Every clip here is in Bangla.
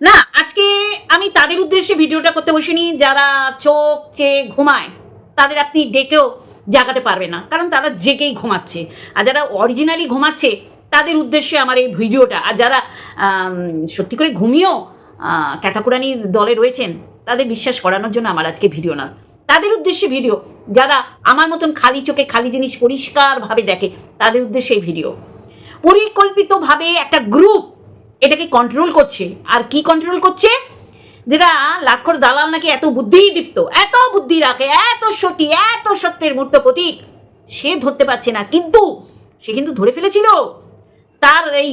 না, আজকে আমি তাদের উদ্দেশ্যে ভিডিওটা করতে বসিনি, যারা চোখ চেয়ে ঘুমায়, তাদের আপনি ডেকেও জাগাতে পারবে না, কারণ তারা জেকেই ঘুমাচ্ছে। আর যারা অরিজিনালি ঘুমাচ্ছে, তাদের উদ্দেশ্যে আমার এই ভিডিওটা, আর যারা সত্যি করে ঘুমিয়েও ক্যাথাকুরানির দলে রয়েছেন, তাদের বিশ্বাস করানোর জন্য আমার আজকে ভিডিও না। তাদের উদ্দেশ্যে ভিডিও, যারা আমার মতন খালি চোখে খালি জিনিস পরিষ্কারভাবে দেখে, তাদের উদ্দেশ্যে এই ভিডিও। পরিকল্পিতভাবে একটা গ্রুপ এটাকে কন্ট্রোল করছে। আর কি কন্ট্রোল করছে? যেটা লাক্ষর দালাল নাকি এত বুদ্ধি দীপ্ত এত বুদ্ধি রাখে, এত সতী, এত সত্যের মূর্ত প্রতীক। সে ধরতে পারছে না, কিন্তু সে কিন্তু ধরে ফেলেছিল। তার এই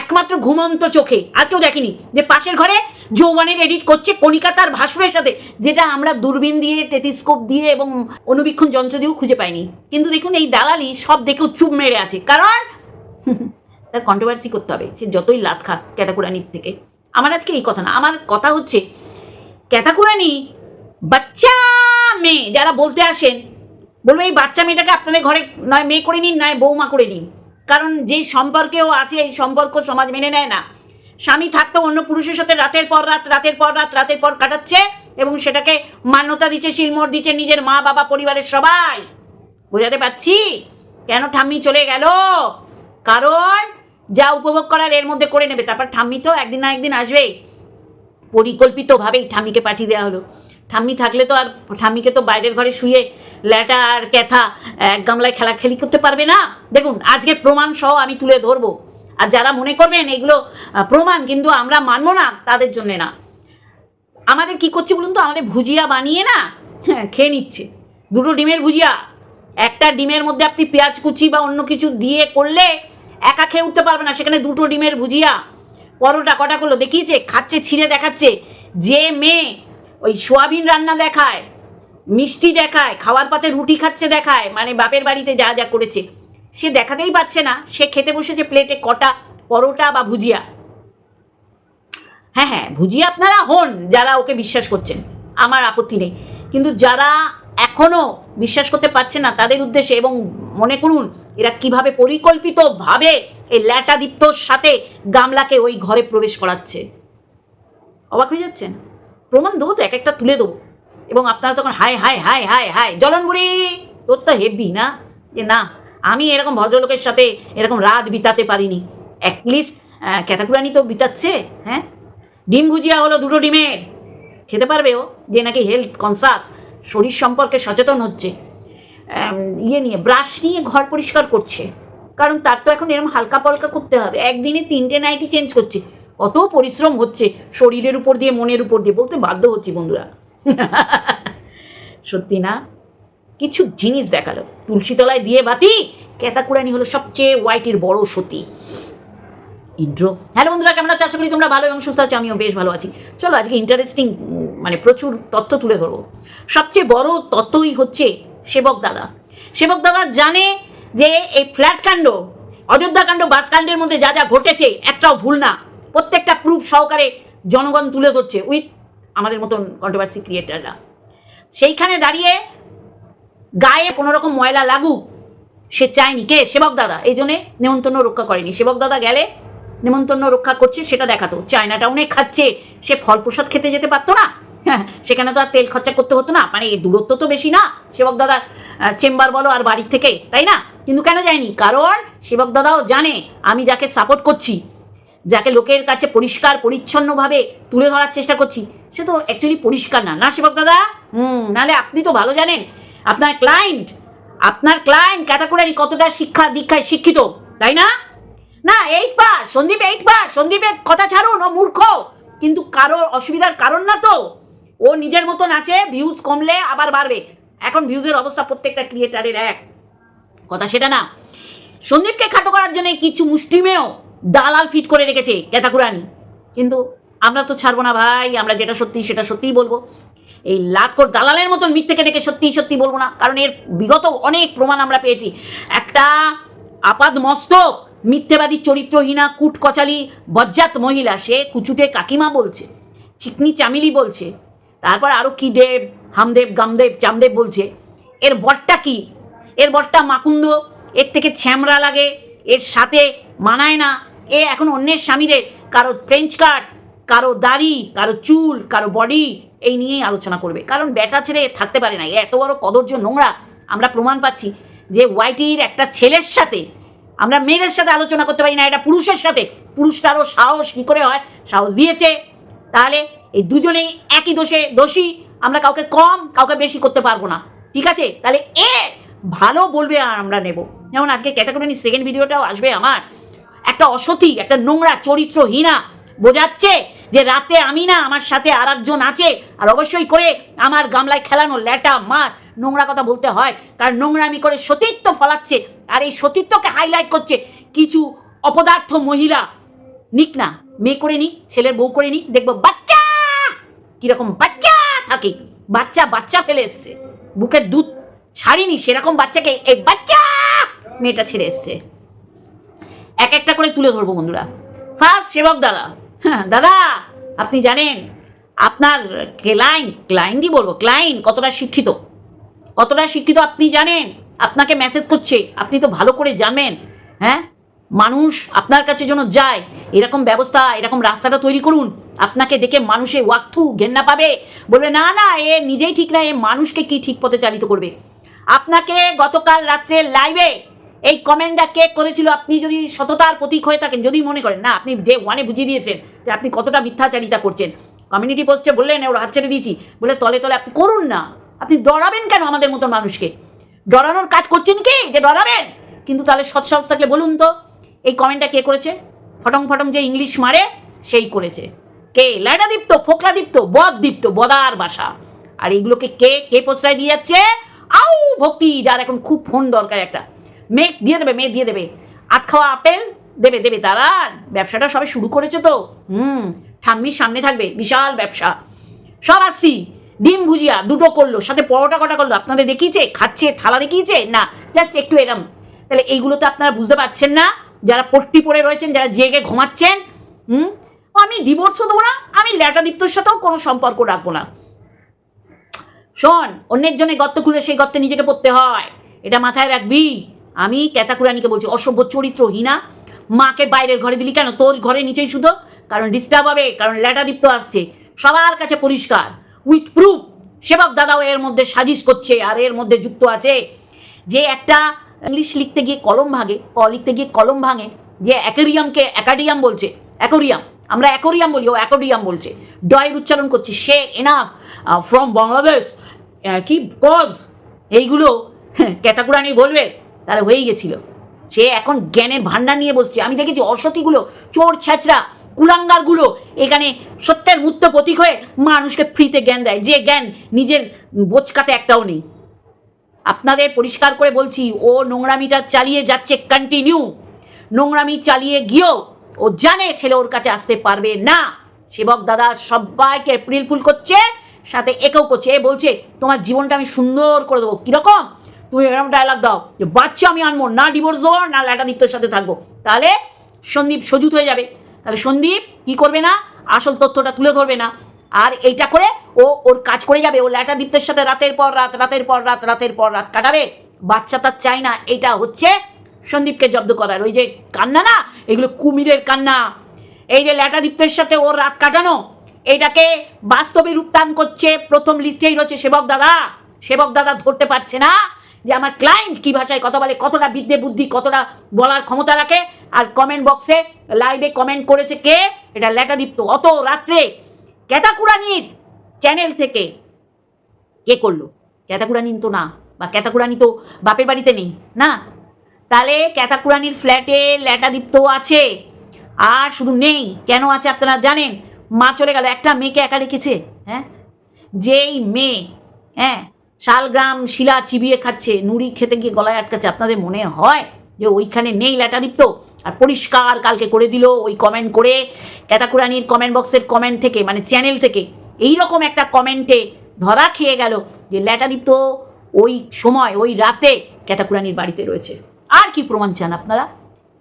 একমাত্র ঘুমন্ত চোখে, আর কেউ দেখেনি, যে পাশের ঘরে যৌবনের এডিট করছে কণিকা তার ভাসুরের সাথে, যেটা আমরা দূরবীন দিয়ে, টেলিস্কোপ দিয়ে এবং অনুবীক্ষণ যন্ত্র দিয়েও খুঁজে পাইনি। কিন্তু দেখুন, এই দালালি সব দেখেও চুপ মেরে আছে। কারণ তার কন্ট্রোভার্সি করতে হবে। সে যতই লাত খাক ক্যাতাকুরানির থেকে। আমার আজকে এই কথা না, আমার কথা হচ্ছে ক্যাতাকুরানি বাচ্চা মেয়ে, যারা বলতে আসেন, বলব এই বাচ্চা মেয়েটাকে আপনাদের ঘরে নয় মেয়ে করে নিন, নয় বৌমা করে নিন। কারণ যে সম্পর্কেও আছে, এই সম্পর্ক সমাজ মেনে নেয় না। স্বামী থাকতো অন্য পুরুষের সাথে রাতের পর রাত, রাতের পর রাত, রাতের পর কাটাচ্ছে এবং সেটাকে মান্যতা দিচ্ছে শিলমোড় দিচ্ছে নিজের মা বাবা পরিবারের সবাই। বোঝাতে পারছি? কেন ঠাম্মি চলে গেল? কারণ যা উপভোগ করার এর মধ্যে করে নেবে। তারপর ঠাম্মি তো একদিন না একদিন আসবেই। পরিকল্পিতভাবেই ঠাম্মিকে পাঠিয়ে দেওয়া হলো। ঠাম্মি থাকলে তো আর ঠাম্মিকে তো বাইরের ঘরে শুয়ে ল্যাটা আর ক্যাথা এক গামলায় খেলাখেলি করতে পারবে না। দেখুন, আজকে প্রমাণ সহ আমি তুলে ধরবো। আর যারা মনে করবেন এগুলো প্রমাণ কিন্তু আমরা মানবো না, তাদের জন্যে না। আমাদের কি করছে বলুন তো? আমাদের ভুজিয়া বানিয়ে না হ্যাঁ খেয়ে নিচ্ছে। দুটো ডিমের ভুজিয়া। একটা ডিমের মধ্যে আপনি পেঁয়াজ কুচি বা অন্য কিছু দিয়ে করলে একা খেয়ে উঠতে পারবে না। সেখানে দুটো ডিমের ভুজিয়া, পরোটা কটা করল? দেখিয়েছে, খাচ্ছে, ছিঁড়ে দেখাচ্ছে। যে মেয়ে ওই সোয়াবিন রান্না দেখায়, মিষ্টি দেখায়, খাওয়ার পাতে রুটি খাচ্ছে দেখায় মানে বাপের বাড়িতে যা যা করেছে, সে দেখাতেই পাচ্ছে না। সে খেতে বসেছে প্লেটে কটা পরোটা বা ভুজিয়া। হ্যাঁ হ্যাঁ ভুজিয়া আপনারা হন যারা ওকে বিশ্বাস করছেন। আমার আপত্তি নেই। কিন্তু যারা এখনও বিশ্বাস করতে পারছে না তাদের উদ্দেশ্যে এবং মনে করুন, এরা কীভাবে পরিকল্পিতভাবে এই ল্যাটা দীপ্তর সাথে গামলাকে ওই ঘরে প্রবেশ করাচ্ছে। অবাক হয়ে যাচ্ছেন? প্রমাণ দেবো তো এক একটা তুলে দেবো। এবং আপনারা তখন hi hi hi hi hi জলনবুড়ি! তোর তো হেভি না? যে না, আমি এরকম ভদ্রলোকের সাথে এরকম রাত বিতাতে পারিনি। অ্যাটলিস্ট ক্যাটাকুরানি তো বিতাচ্ছে হ্যাঁ? ডিম ভুজিয়া হলো দুটো ডিমের। খেতে পারবে ও, যে নাকি হেলথ কনসাস শরীর সম্পর্কে সচেতন হচ্ছে ইয়ে নিয়ে, ব্রাশ নিয়ে ঘর পরিষ্কার করছে। কারণ তার তো এখন এরকম হালকা পালকা করতে হবে। একদিনে তিনটে নাইটি চেঞ্জ করছে। কত পরিশ্রম হচ্ছে শরীরের উপর দিয়ে, মনের উপর দিয়ে। বলতে বাধ্য হচ্ছি বন্ধুরা। সত্যি না? কিছু জিনিস দেখাল। তুলসীতলায় দিয়ে বাতি কেতাকুরানি হলো সবচেয়ে হোয়াইটের বড় সতী। ইন্ট্রো। হ্যালো বন্ধুরা, কেমন আছো? আশা করি তোমরা ভালো এবং সুস্থ আছো, আমিও বেশ ভালো আছি। চলো আজকে ইন্টারেস্টিং মানে প্রচুর তথ্য তুলে ধরবো। সবচেয়ে বড় তথ্যই হচ্ছে সেবক দাদা। সেবক দাদা জানে যে এই ফ্ল্যাট কাণ্ড, অযোধ্যা কাণ্ড, বাসকাণ্ডের মধ্যে যা যা ঘটেছে, একটাও ভুল না। প্রত্যেকটা প্রুফ সহকারে জনগণ তুলে ধরছে উইথ আমাদের মতন কন্ট্রোভার্সি ক্রিয়েটাররা সেইখানে দাঁড়িয়ে গায়ে কোনো রকম ময়লা লাগুক, সে চায়নি। কে? সেবক দাদা। এই জন্যে নেমন্তন্ন রক্ষা করেনি। সেবক দাদা গেলে নেমন্তন্ন রক্ষা করছে, সেটা দেখাতো। চায়না টাউনে খাচ্ছে, সে ফল প্রসাদ খেতে যেতে পারতো না। হ্যাঁ সেখানে তো আর তেল খরচা করতে হতো না। মানে দূরত্ব তো বেশি না, সেবক দাদা চেম্বার বলো আর বাড়ির থেকে, তাই না? কিন্তু কেন যায়নি? কারণ সেবক দাদাও জানে, আমি যাকে সাপোর্ট করছি, যাকে লোকের কাছে পরিষ্কার, পরিচ্ছন্নভাবে তুলে ধরার চেষ্টা করছি, সে তো অ্যাকচুয়ালি পরিষ্কার না। না সেবক দাদা? হুম, নাহলে আপনি তো ভালো জানেন, আপনার ক্লায়েন্ট আপনার ক্লায়েন্ট ক্যাটাগরি কতটা শিক্ষা দীক্ষায় শিক্ষিত, তাই না? না eight pass Sandeep eight pass সন্দীপের কথা ছাড়ুন, ও মূর্খ। কিন্তু কারোর অসুবিধার কারণ না তো। ও নিজের মতন আছে ভিউজ কমলে আবার বাড়বে। এখন ভিউজের অবস্থা প্রত্যেকটা ক্রিয়েটারের এক। কথা সেটা না। সন্দীপকে খাটো করার জন্য কিছু মুষ্টিমেয় দালাল ফিট করে রেখেছে ক্যাতাকুরানি কিন্তু আমরা তো ছাড়বো না ভাই, আমরা যেটা সত্যি সেটা সত্যিই বলব। এই লাটকোর দালালের মতন মিথ্যেকে দেখে সত্যি সত্যি বলব না। কারণ এর বিগত অনেক প্রমাণ আমরা পেয়েছি। একটা আপাদ মস্তক মিথ্যেবাদী চরিত্রহীনা কুট কচালি বজ্জাত মহিলা, সে কুচুটে কাকিমা বলছে, চিকনি চামিলি বলছে, তারপর আরও কি দেব, হামদেব, গামদেব, চামদেব বলছে, এর বরটা কি? এর বরটা মাকুন্দ, এর থেকে ছ্যামরা লাগে, এর সাথে মানায় না, এ এখন অন্যের স্বামীদের, কারও ফ্রেঞ্চ কাট কারও দাড়ি, কারও চুল, কারও বডি এই নিয়েই আলোচনা করবে। কারণ ব্যাটা ছেড়ে থাকতে পারে না এত বড় কদর্য নোংরা, আমরা প্রমাণ পাচ্ছি যে ওয়াইটির একটা ছেলের সাথে আমরা মেয়েদের সাথে আলোচনা করতে পারি না, এটা পুরুষের সাথে। পুরুষটারও সাহস কী করে হয়? সাহস দিয়েছে। তাহলে এই দুজনেই একই দোষে দোষী। আমরা কাউকে কম, কাউকে বেশি করতে পারব না। ঠিক আছে? তাহলে এ ভালো বলবে আর আমরা নেব। যেমন আজকে ক্যাটাগরি সেকেন্ড ভিডিওটাও আসবে আমার। একটা অসতী, একটা নোংরা, চরিত্রহীনা বোঝাচ্ছে যে রাতে আমি না, আমার সাথে আর আছে। আর অবশ্যই করে আমার গামলায় খেলানো ল্যাটা মার। নোংরা কথা বলতে হয়। কারণ নোংরামি করে সতীত্ব ফলাচ্ছে, আর এই সতীত্বকে হাইলাইট করছে কিছু অপদার্থ মহিলা। নিক না, মেয়ে করে নিক ছেলের বউ করে নিক দেখব বাচ্চা! কীরকম বাচ্চা থাকে। বাচ্চা বাচ্চা ফেলে এসছে। বুকের দুধ ছাড়িনি, সেরকম বাচ্চাকে এই বাচ্চা মেয়েটা ছেড়ে এসছে। এক একটা করে তুলে ধরবো বন্ধুরা। ফার্স্ট সেবক দাদা। হ্যাঁ দাদা, আপনি জানেন, আপনার ক্লাইন্ট ক্লাইন্টই বলব ক্লাইন্ট কতটা শিক্ষিত। কতটা শিক্ষিত আপনি জানেন? আপনাকে মেসেজ করছে, আপনি তো ভালো করে জানেন হ্যাঁ? মানুষ আপনার কাছে যেন যায়, এরকম ব্যবস্থা, এরকম রাস্তাটা তৈরি করুন, আপনাকে দেখে মানুষে ওয়াক্থু ঘেন্না পাবে। বলবে, না না, এ নিজেই ঠিক না, এ মানুষকে কি ঠিক পথে চালিত করবে? আপনাকে গতকাল রাত্রে লাইভে এই কমেন্টটা কে করেছিল? আপনি যদি সততার প্রতীক হয়ে থাকেন, যদি মনে করেন, না, আপনি ডে ওয়ানে বুঝিয়ে দিয়েছেন যে আপনি কতটা মিথ্যাচারিতা করছেন। কমিউনিটি পোস্টে বললেন ওর হাত ছেড়ে দিয়েছি। বলে তলে তলে আপনি করুন না। আপনি ডরাবেন কেন আমাদের মতন মানুষকে? ডরানোর কাজ করছেন কি যে ডরাবেন? কিন্তু তাহলে সৎসাহস থাকলে বলুন তো, এই কমেন্টটা কে করেছে? ফটং ফটং যে ইংলিশ মারে, সেই করেছে। কে? ল্যাডা দীপ্ত ফোকলা দীপ্ত বদ দীপ্ত বদার বাসা। আর এইগুলোকে কে কে প্রশ্রয় দিয়ে যাচ্ছে? আউ, ভক্তি, যার এখন খুব ফোন দরকার একটা। মেঘ দিয়ে দেবে, মেঘ দিয়ে দেবে। আট খাওয়া আপেল, দেবে দেবে দাঁড়ান ব্যবসাটা সবে শুরু করেছে তো। হুম, ঠাম্মির সামনে থাকবে, বিশাল ব্যবসা। সব আসছি। ডিম ভুজিয়া দুটো করল, সাথে পরোটা কটা করল? আপনাদের দেখিয়েছে? খাচ্ছে, থালা দেখিয়েছে? না জাস্ট একটু এরম। তাহলে এইগুলো তো আপনারা বুঝতে পারছেন না, যারা পট্টি পড়ে রয়েছেন, যারা জেগে ঘুমাচ্ছেন, হুম? আমি ডিভোর্সও দেবো না, আমি ল্যাটাদীপ্তর সাথেও কোনো সম্পর্ক রাখব না। শোন, অন্যের জন্য গর্ত খুলে সেই গর্তে নিজেকে পড়তে হয়। এটা মাথায় রাখবি। আমি ক্যাতাকুরানিকে বলছি, অসভ্য চরিত্র চরিত্রহীনা। মাকে বাইরের ঘরে দিলি কেন? তোর ঘরে নিচেই শুধু। কারণ ডিস্টার্ব হবে, কারণ ল্যাটাদীপ্ত আসছে। সবার কাছে পরিষ্কার। উইথ প্রুফ সেবক দাদাও এর মধ্যে সাজিশ করছে আর এর মধ্যে যুক্ত আছে যে একটা ইংলিশ লিখতে গিয়ে কলম ভাঙে, ক, লিখতে গিয়ে কলম ভাঙে, যে অ্যাকোরিয়ামকে অ্যাকাডিয়াম বলছে, অ্যাকোরিয়াম, আমরা অ্যাকোরিয়াম বলি, ও অ্যাকোডিয়াম বলছে ডয়ের উচ্চারণ করছি, সে এনাফ ফ্রম বাংলাদেশ কি কজ এইগুলো ক্যাতাকুরানি বলবে, তাহলে হয়েই গেছিল। সে এখন জ্ঞানের ভাণ্ডার নিয়ে বসছে। আমি দেখেছি অসতিগুলো, চোর ছ্যাচরা কুলাঙ্গারগুলো এখানে সত্যের মূর্ত প্রতীক হয়ে মানুষকে ফ্রিতে জ্ঞান দেয়। যে জ্ঞান নিজের বোচকাতে একটাও নেই। আপনাদের পরিষ্কার করে বলছি, ও নোংরামিটা চালিয়ে যাচ্ছে কন্টিনিউ নোংরামি চালিয়ে গিয়েও ও জানে ছেলে ওর কাছে আসতে পারবে না। সেবক দাদা সবাইকে এপ্রিল ফুল করছে, সাথে একেও করছে। এ বলছে, তোমার জীবনটা আমি সুন্দর করে দেবো। কীরকম? তুমি এরকম ডায়লগ দাও। যে বাচ্চা আমি আনব, না ডিভোর্স দেবো না ল্যাটাদীপ্তর সাথে থাকব। তাহলে সন্দীপ সজুত হয়ে যাবে। তাহলে সন্দীপ কি করবে না? আসল তথ্যটা তুলে ধরবে না। আর এইটা করে ও ওর কাজ করে যাবে। ও ল্যাটা দীপ্তের সাথে রাতের পর রাত, রাতের পর রাত, রাতের পর রাত কাটাবে। বাচ্চা তার চাই না। এটা হচ্ছে সন্দীপকে জব্দ করার। ওই যে কান্না না? এগুলো কুমিরের কান্না। এই যে ল্যাটা দীপ্তের সাথে ওর রাত কাটানো, এটাকে বাস্তবে রূপদান করছে প্রথম লিস্টেই রয়েছে সেবক দাদা। সেবক দাদা ধরতে পারছে না। যে আমার ক্লায়েন্ট কী ভাষায় কথা বলে, কতটা বিদ্যে বুদ্ধি, কতটা বলার ক্ষমতা রাখে, আর কমেন্ট বক্সে লাইভে কমেন্ট করেছে কে? এটা ল্যাটাদীপ্ত। অত রাত্রে ক্যাতাকুরানির চ্যানেল থেকে কে করল? ক্যাতাকুরানিন তো না, বা ক্যাতাকুরানি তো বাপের বাড়িতে নেই, না? তাহলে ক্যাতাকুরানির ফ্ল্যাটে ল্যাটাদীপ্ত আছে, আর শুধু নেই, কেন আছে আপনারা জানেন? মা চলে গেল, একটা মেয়েকে একা রেখেছে হ্যাঁ? যেই মেয়ে হ্যাঁ? শালগ্রাম শিলা চিবিয়ে খাচ্ছে, নুড়ি খেতে গিয়ে গলায় আটকাচ্ছে। আপনাদের মনে হয় যে ওইখানে নেই ল্যাটাদীপ্ত আর পরিষ্কার কালকে করে দিল ওই কমেন্ট করে ক্যাতাকুরানির কমেন্ট বক্সের কমেন্ট থেকে মানে চ্যানেল থেকে এই রকম একটা কমেন্টে ধরা খেয়ে গেল যে ল্যাটাদীপ্ত ওই সময়, ওই রাতে ক্যাতাকুরানির বাড়িতে রয়েছে। আর কি প্রমাণ চান আপনারা?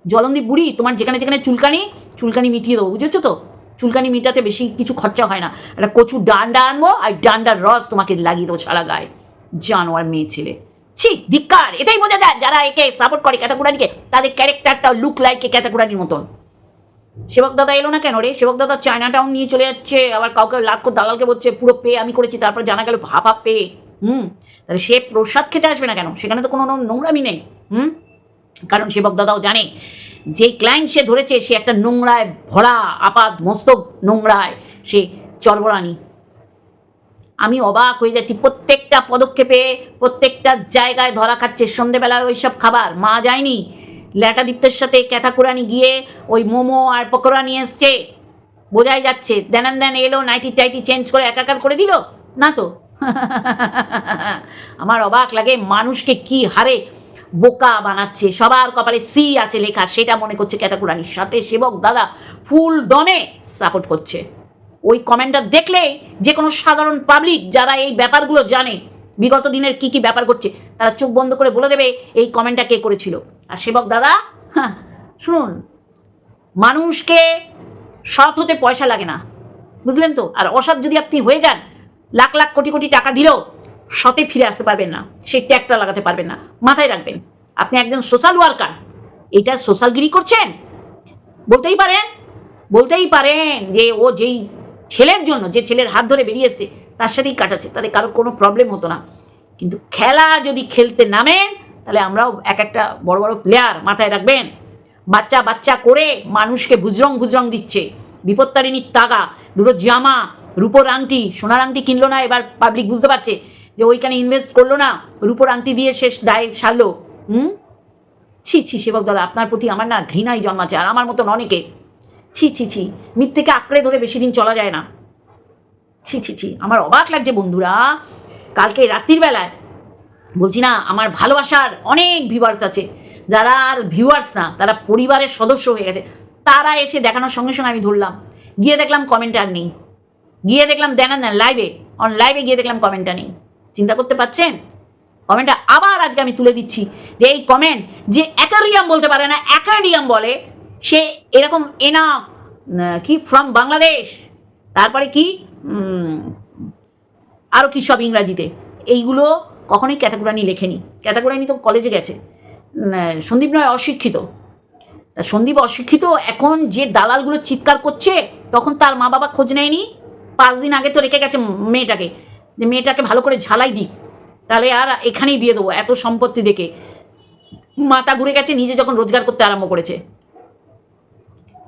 জলন্দীপ বুড়ি, তোমার যেখানে যেখানে চুলকানি চুলকানি মিটিয়ে দেবো, বুঝেছ তো? চুলকানি মিটাতে বেশি কিছু খরচা হয় না। একটা কচু ডান্ডা আনব, আর ডান্ডার রস তোমাকে লাগিয়ে দেবো সারা গায়ে। জানোয়ার মেয়ে ছেলে। ছি, ধিক্কার, এটাই বোঝা যায় যারা একে সাপোর্ট করে ক্যাতাকুরানিকে তাদের ক্যারেক্টারটা লুক লাইক ক্যাতাকুরানির মতন। সেবক দাদা এলো না কেন রে? সেবক দাদা চায়না টাউন নিয়ে চলে যাচ্ছে, আবার কাউকে লাখ করে দালালকে বলছে, পুরো পে, আমি করেছি, তারপর জানা গেল ভাপা পে। হুম, তাহলে সে প্রসাদ খেতে আসবে না কেন? সেখানে তো কোনো নোংরামি নেই, হুম? কারণ সেবক দাদাও জানে যে ক্লায়েন্ট সে ধরেছে, সে একটা নোংরায়, ভরা আপাত মস্তক নোংরায়, সে চরবরানি। আমি অবাক হয়ে যাচ্ছি। প্রত্যেকটা পদক্ষেপে, প্রত্যেকটা জায়গায় ধরা খাচ্ছে সন্ধেবেলায় ওই সব খাবার। মা যায়নি। ল্যাটাদিত্যের সাথে ক্যাথাকুরানি গিয়ে ওই মোমো আর পকোড়া নিয়ে এসছে। বোঝাই যাচ্ছে দেনান দেন এলো, নাইটি টাইটি চেঞ্জ করে একাকার করে দিল। না তো। আমার অবাক লাগে মানুষকে কি হারে বোকা বানাচ্ছে। সবার কপালে সি আছে লেখা, সেটা মনে করছে ক্যাটাকুরানির সাথে সেবক দাদা ফুল দমে সাপোর্ট করছে। ওই কমেন্টটা দেখলেই যে কোনো সাধারণ পাবলিক যারা এই ব্যাপারগুলো জানে, বিগত দিনের কি কি ব্যাপার ঘটছে, তারা চোখ বন্ধ করে বলে দেবে এই কমেন্টটা কে করেছিল। আর সেবক দাদা হ্যাঁ শুনুন, মানুষকে সৎ হতে পয়সা লাগে না, বুঝলেন তো? আর অসৎ যদি আপনি হয়ে যান, লাখ লাখ কোটি কোটি টাকা দিলেও সতে ফিরে আসতে পারবেন না, সেই ট্যাগটা লাগাতে পারবেন না, মাথায় রাখবেন। আপনি একজন সোশ্যাল ওয়ার্কার এটা সোশ্যালগিরি করছেন? বলতেই পারেন বলতেই পারেন যে ও যেই ছেলের জন্য, যে ছেলের হাত ধরে বেরিয়ে এসছে তার সাথেই কাটাচ্ছে তাদের কারও কোনো প্রবলেম হতো না। কিন্তু খেলা যদি খেলতে নামেন, তাহলে আমরাও এক একটা বড় বড় প্লেয়ার মাথায় রাখবেন। বাচ্চা বাচ্চা করে মানুষকে ভুজরং ভুজরং দিচ্ছে। বিপত্তারিণীর টাকা, দুটো জামা, রূপোর আংটি, সোনার আংটি কিনলো না, এবার পাবলিক বুঝতে পারছে যে ওইখানে ইনভেস্ট করল না, রূপোর আংটি দিয়ে শেষ দায় সারলো। হুম? ছি ছি, সেবক দাদা, আপনার প্রতি আমার না ঘৃণাই জন্মাচ্ছে, আর আমার মতন অনেকে। ছি ছি ছি। মিথ্যেকে আঁকড়ে ধরে বেশি দিন চলা যায় না। ছি ছি ছি। আমার অবাক লাগছে বন্ধুরা। কালকে রাত্রির বেলায়, বলছি না, আমার ভালোবাসার অনেক ভিউয়ার্স আছে। যারা আর ভিউয়ার্স না, তারা পরিবারের সদস্য হয়ে গেছে। তারা এসে দেখানোর সঙ্গে সঙ্গে আমি ধরলাম। গিয়ে দেখলাম কমেন্ট আর নেই। গিয়ে দেখলাম দেখান না লাইভে অন লাইভে গিয়ে দেখলাম কমেন্টটা নেই। চিন্তা করতে পারছেন? কমেন্টটা আবার আজকে আমি তুলে দিচ্ছি। যে এই কমেন্ট যে অ্যাকারিয়াম বলতে পারে না অ্যাকারিয়াম বলে সে এরকম এনাফ কি ফ্রম বাংলাদেশ। তারপরে কি আরও কী সব ইংরাজিতে। এইগুলো কখনোই ক্যাটাগোরানি লেখেনি। ক্যাটাগোরানি তো কলেজে গেছে। সন্দীপ নয় অশিক্ষিত। তা সন্দীপ অশিক্ষিত, এখন যে দালালগুলো চিৎকার করছে, তখন তার মা বাবা খোঁজ নেয়নি। পাঁচ দিন আগে তো রেখে গেছে মেয়েটাকে। যে মেয়েটাকে ভালো করে ঝালাই দিই তাহলে আর এখানেই দিয়ে দেবো, এত সম্পত্তি দেখে। মাথা ঘুরে গেছে, নিজে যখন রোজগার করতে আরম্ভ করেছে।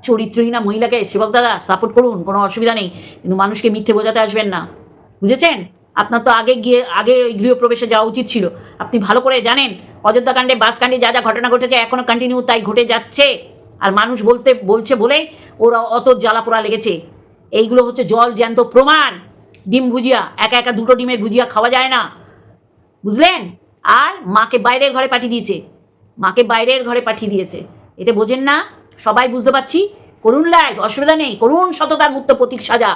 চরিত্রহীনা মহিলাকে সেবক দাদা সাপোর্ট করুন, কোনো অসুবিধা নেই। কিন্তু মানুষকে মিথ্যে বোঝাতে আসবেন না। বুঝেছেন? আপনার তো আগে গিয়ে, আগে ওই গৃহপ্রবেশে যাওয়া উচিত ছিল। আপনি ভালো করে জানেন, অযোধ্যা কাণ্ডে, বাস কাণ্ডে যা যা ঘটনা ঘটেছে এখনও কন্টিনিউ তাই ঘটে যাচ্ছে। আর মানুষ বলতে, বলছে বলেই ওরা অত জ্বালাপোড়া লেগেছে। এইগুলো হচ্ছে জল জ্যান্ত প্রমাণ। ডিম ভুজিয়া, একা একা দুটো ডিমের ভুজিয়া খাওয়া যায় না। বুঝলেন? আর মাকে বাইরের ঘরে পাঠিয়ে দিয়েছে। মাকে বাইরের ঘরে পাঠিয়ে দিয়েছে। এতে বোঝেন না সবাই বুঝতে পারছি? করুন লাইভ অসুবিধা নেই, করুন সততার মুক্ত প্রতীক সাজা।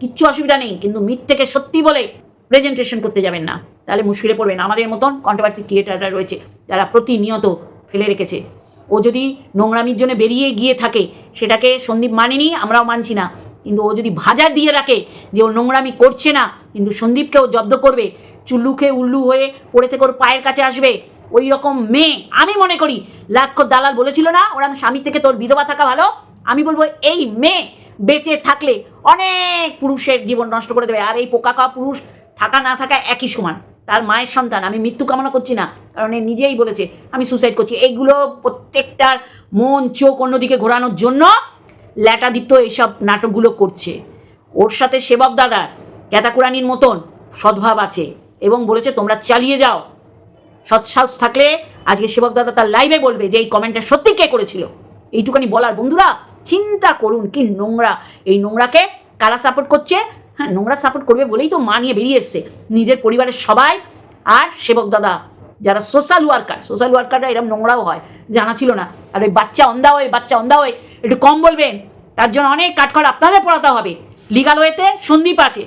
কিচ্ছু অসুবিধা নেই, কিন্তু মিথ্যেকে সত্যি বলে প্রেজেন্টেশন করতে যাবেন না। তাহলে মুশকিলে পড়বেন আমাদের মতন কন্ট্রোভার্সি ক্রিয়েটাররা রয়েছে, যারা প্রতিনিয়ত ফেলে রেখেছে। ও যদি নোংরামির জন্য বেরিয়ে গিয়ে থাকে, সেটাকে সন্দীপ মানেনি, আমরাও মানছি না। কিন্তু ও যদি ভাজার দিয়ে রাখে যে ও নোংরামি করছে না, কিন্তু সন্দীপকেও জব্দ করবে, চুল্লুকে উল্লু হয়ে পড়ে থেকে ওর পায়ের কাছে আসবে ওই রকম মেয়ে। আমি মনে করি লাক্ষ দালাল বলেছিল না, ওরা স্বামীর থেকে তোর বিধবা থাকা ভালো? আমি বলব, এই মেয়ে বেঁচে থাকলে অনেক পুরুষের জীবন নষ্ট করে দেবে। আর এই পোকা খাওয়া পুরুষ থাকা না থাকা একই সমান। তার মায়ের সন্তান, আমি মৃত্যু কামনা করছি না, কারণ এ নিজেই বলেছে, আমি সুসাইড করছি। এইগুলো প্রত্যেকটার মন, চোখ অন্যদিকে ঘোরানোর জন্য ল্যাটাদিত্য এইসব নাটকগুলো করছে। ওর সাথে সেবক দাদার, ক্যাতাকুরানির মতন সদ্ভাব আছে এবং বলেছে, তোমরা চালিয়ে যাও। সৎসাহস থাকলে আজকে সেবক দাদা তার লাইভে বলবে যে এই কমেন্টটা সত্যি কে করেছিল। এইটুখানি বলার বন্ধুরা, চিন্তা করুন কি নোংরা। এই নোংরাকে কারা সাপোর্ট করছে? হ্যাঁ নোংরা সাপোর্ট করবে বলেই তো মা নিয়ে বেরিয়ে এসছে। নিজের পরিবারের সবাই আর সেবক দাদা, যারা সোশ্যাল ওয়ার্কার সোশ্যাল ওয়ার্কাররা এরকম নোংরাও হয়, জানা ছিল না। আর ওই বাচ্চা অন্ধা হয়ে, বাচ্চা অন্ধা হয়ে, একটু কম বলবেন, তার জন্য অনেক কাঠখড় আপনাদের পড়াতে হবে। লিগাল ওয়েতে সন্দীপ আছে।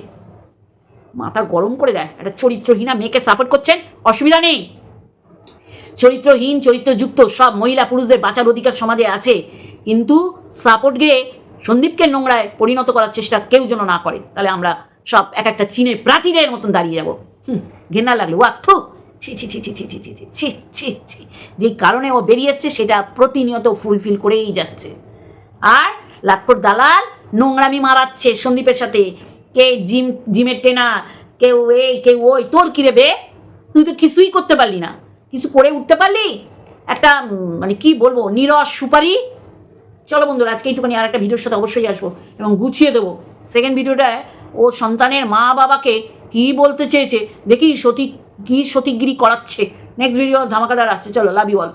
মাথা গরম করে দেয়, একটা চরিত্রহীনা মেয়েকে সাপোর্ট করছেন, অসুবিধা নেই। চরিত্রহীন, চরিত্রযুক্ত সব মহিলা পুরুষদের বাঁচার অধিকার সমাজে আছে। কিন্তু সাপোর্ট গিয়ে সন্দীপকে নোংরায় পরিণত করার চেষ্টা কেউ যেন না করে, তাহলে আমরা সব এক একটা চীনের প্রাচীরের মতন দাঁড়িয়ে যাব। ঘেন্না লাগল ওয়া থু, ছি ছি ছি ছি ছি ছি ছি ছি ছি ছি। ছি যেই কারণে ও বেরিয়ে এসছে, সেটা প্রতিনিয়ত ফুলফিল করেই যাচ্ছে। আর লাটকোর দালাল নোংরামি মারাচ্ছে সন্দীপের সাথে। কে জিম, জিমের ট্রেনার কেউ এই কেউ ওই, তোর কিরে বে? তুই তো কিছুই করতে পারলি না। কিছু করে উঠতে পারলি? একটা মানে কি বলব, নিরস সুপারি? চলো বন্ধুরা, আজকে এইটুকুনি, আর একটা ভিডিওর সাথে অবশ্যই আসব এবং গুছিয়ে দেবো। সেকেন্ড ভিডিওটায় ও সন্তানের মা বাবাকে কি বলতে চেয়েছে, দেখি সতী, কী সতীগিরি করাচ্ছে। নেক্সট ভিডিও ধামাকাদার আসছে। চলো লাভ ইউ অল